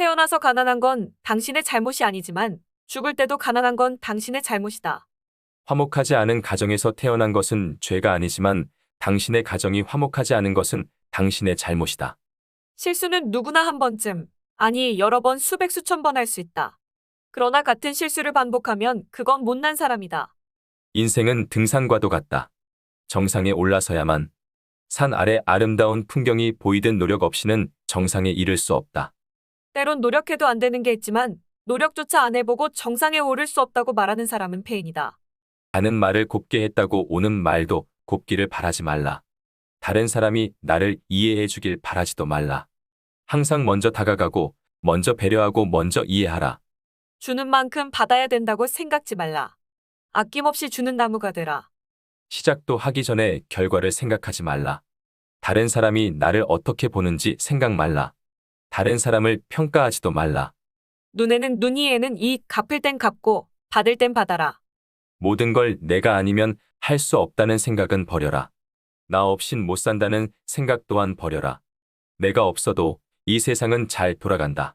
태어나서 가난한 건 당신의 잘못이 아니지만 죽을 때도 가난한 건 당신의 잘못이다. 화목하지 않은 가정에서 태어난 것은 죄가 아니지만 당신의 가정이 화목하지 않은 것은 당신의 잘못이다. 실수는 누구나 한 번쯤, 아니 여러 번 수백 수천 번 할 수 있다. 그러나 같은 실수를 반복하면 그건 못난 사람이다. 인생은 등산과도 같다. 정상에 올라서야만 산 아래 아름다운 풍경이 보이든 노력 없이는 정상에 이를 수 없다. 때론 노력해도 안 되는 게 있지만 노력조차 안 해보고 정상에 오를 수 없다고 말하는 사람은 폐인이다. 가는 말을 곱게 했다고 오는 말도 곱기를 바라지 말라. 다른 사람이 나를 이해해 주길 바라지도 말라. 항상 먼저 다가가고 먼저 배려하고 먼저 이해하라. 주는 만큼 받아야 된다고 생각지 말라. 아낌없이 주는 나무가 되라. 시작도 하기 전에 결과를 생각하지 말라. 다른 사람이 나를 어떻게 보는지 생각 말라. 다른 사람을 평가하지도 말라. 눈에는 눈이에는 이 갚을 땐 갚고 받을 땐 받아라. 모든 걸 내가 아니면 할 수 없다는 생각은 버려라. 나 없인 못 산다는 생각 또한 버려라. 내가 없어도 이 세상은 잘 돌아간다.